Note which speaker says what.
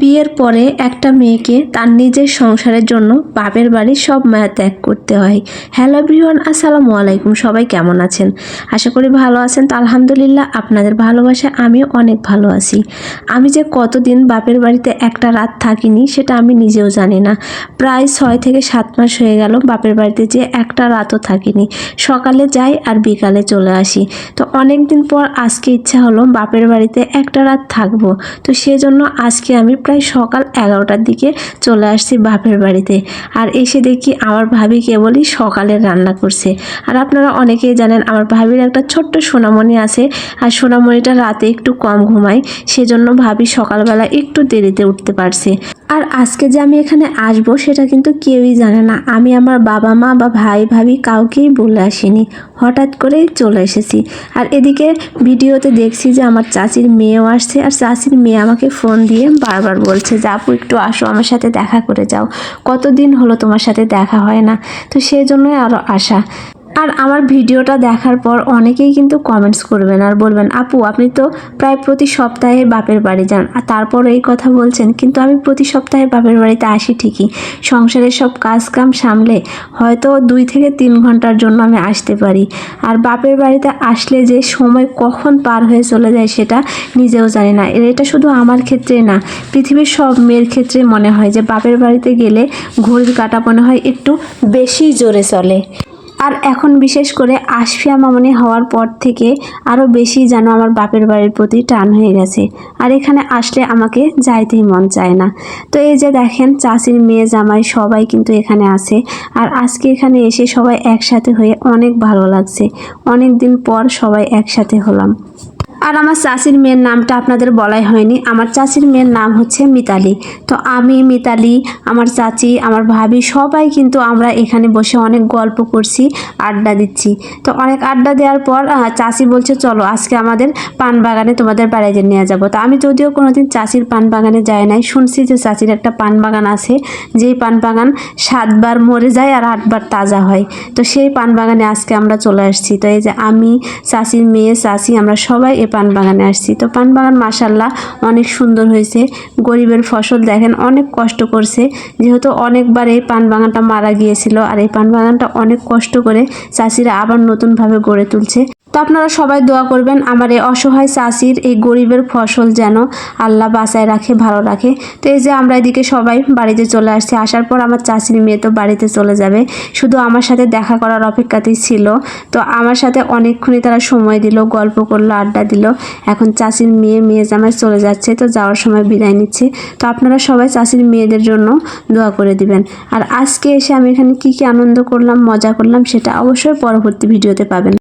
Speaker 1: বিয়ের পরে একটা মেয়েকে তার নিজের সংসারের জন্য বাপের বাড়ি সব মায়া ত্যাগ করতে হয়। হ্যালো এভরিওয়ান, আসসালামু আলাইকুম। সবাই কেমন আছেন? আশা করি ভালো আছেন। তো আলহামদুলিল্লাহ আপনাদের ভালোবাসা আমিও অনেক ভালো আছি। আমি যে কতদিন বাপের বাড়িতে একটা রাত থাকিনি, সেটা আমি নিজেও জানি না। প্রায় ছয় থেকে সাত মাস হয়ে গেল বাপের বাড়িতে যে একটা রাতও থাকিনি। সকালে যাই আর বিকালে চলে আসি। তো অনেক দিন পর আজকে ইচ্ছা হলো বাপের বাড়িতে একটা রাত থাকব। তো সেজন্য আজকে আমি প্রায় সকাল এগারোটার দিকে চলে আসছি বাপের বাড়িতে। আর এসে দেখি আমার ভাবি কেবলই সকালের রান্না করছে। আর আপনারা অনেকেই জানেন আমার ভাবির একটা ছোট্ট সোনামণি আছে, আর সোনামণিটা রাতে একটু কম ঘুমায়, সেজন্য ভাবি সকালবেলা একটু দেরিতে উঠতে পারছে। আর আজকে যে আমি এখানে আসব সেটা কিন্তু কেউই জানে না। আমি আমার বাবা মা বা ভাই, ভাবি কাউকেই বলে আসিনি। হঠাৎ করেই চলে এসেছি। আর এদিকে ভিডিওতে দেখছি যে আমার চাচির মেয়েও আসছে, আর চাচির মেয়ে আমাকে ফোন দিয়ে বারবার বলছে যে, আপু, একটু আসো, আমার সাথে দেখা করে যাও। কতদিন হলো তোমার সাথে দেখা হয় না? তো সেই জন্যই আরও আসা আর আমার ভিডিওটা দেখার পর অনেকেই কিন্তু কমেন্টস করবেন আর বলবেন, আপু, আপনি তো প্রায় প্রতি সপ্তাহে বাপের বাড়ি যান। আর তারপর এই কথা বলছেন, কিন্তু আমি প্রতি সপ্তাহে বাপের বাড়িতে আসি ঠিকই। সংসারের সব কাজ কাম সামলে হয়তো দুই থেকে তিন ঘণ্টার জন্য আমি আসতে পারি। আর বাপের বাড়িতে আসলে যে সময় কখন পার হয়ে চলে যায় সেটা নিজেও জানি না। এটা শুধু আমার ক্ষেত্রে না, পৃথিবীর সব মেয়ের ক্ষেত্রে মনে হয় যে বাপের বাড়িতে গেলে ঘড়ির কাটা মনে হয় একটু বেশি জোরে চলে। আর এখন বিশেষ করে আশফিয়া মামনি হওয়ার পর থেকে আরও বেশি যেন আমার বাপের বাড়ির প্রতি টান হয়ে গেছে। আর এখানে আসলে আমাকে যাইতেই মন চায় না। তো এই যে দেখেন চাষির মেয়ে জামাই সবাই কিন্তু এখানে আছে। আর আজকে এখানে এসে সবাই একসাথে হয়ে অনেক ভালো লাগছে। অনেক দিন পর সবাই একসাথে হলাম। আর আমার চাষির মেয়ের নামটা আপনাদের বলাই হয়নি। আমার চাষির মেয়ের নাম হচ্ছে মিতালি। তো আমি, মিতালি, আমার চাচি, আমার ভাবি সবাই কিন্তু আমরা এখানে বসে অনেক গল্প করছি, আড্ডা দিচ্ছি। তো অনেক আড্ডা দেওয়ার পর চাষি বলছে, চলো, আজকে আমাদের পান বাগানে তোমাদের বাড়িতে নিয়ে যাব। তো আমি যদিও কোনোদিন চাষির পান বাগানে যাই নাই, শুনছি যে চাচির একটা পান বাগান আছে, যেই পান বাগান সাতবার মরে যায় আর আটবার তাজা হয়। তো সেই পান বাগানে আজকে আমরা চলে আসছি। তো এই যে আমি, চাচির মেয়ে, চাচি, আমরা সবাই এই পান বাগানে আসছি। তো পান বাগান মাসাল্লাহ অনেক সুন্দর হয়েছে। গরিবের ফসল দেখেন, অনেক কষ্ট করছে। যেহেতু অনেকবার এই পান বাগানটা মারা গিয়েছিল, আর এই পান বাগানটা অনেক কষ্ট করে চাষিরা আবার নতুনভাবে গড়ে তুলছে। তো আপনারা সবাই দোয়া করবেন, আমার এই অসহায় চাষির, এই গরিবের ফসল যেন আল্লাহ বাঁচায় রাখে, ভালো রাখে। তো এই যে আমরা এদিকে সবাই বাড়িতে চলে আসছি, আসার পর আমার চাষির মেয়ে তো বাড়িতে চলে যাবে। শুধু আমার সাথে দেখা করার অপেক্ষাতেই ছিল। তো আমার সাথে অনেকক্ষণই তারা সময় দিল, গল্প করল, আড্ডা দিল। এখন চাষির মেয়ে মেয়ে জামাই চলে যাচ্ছে, তো যাওয়ার সময় বিদায় নিচ্ছে। তো আপনারা সবাই চাষির মেয়েদের জন্য দোয়া করে দিবেন। আর আজকে এসে আমি এখানে কি কি আনন্দ করলাম, মজা করলাম, সেটা অবশ্যই পরবর্তী ভিডিওতে পাবেন।